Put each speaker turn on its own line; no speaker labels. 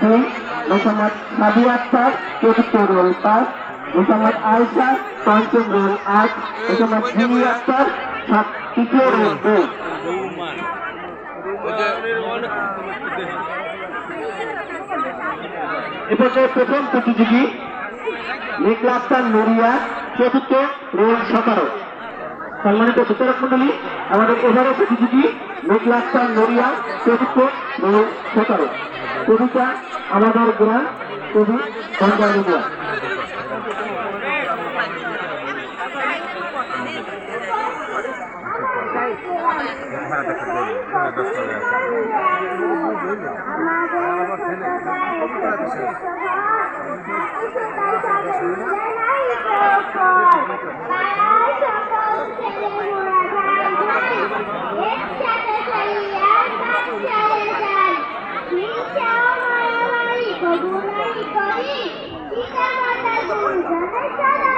দুই মোসাম্মদ সাবি আক্তার চতুর্থ রোল পাঁচ মোসাম্মদ আয়সা পঞ্চম রোল আট মোসাম্মদ জিনি আক্তার তৃতীয় রোল দুই প্রথম প্রতিযোগী মেঘলা আক্তার নড়িয়া, চতুর্থ রোল সতেরো। সম্মানিত বিচারক মন্ডলী, আমাদের এবারে প্রতিযোগী মেঘলা আক্তার নড়িয়া, চতুর্থ রোল সতেরো। কবিতা আমাদের গ্রাম কবি গঙ্গা
কবুলাই করি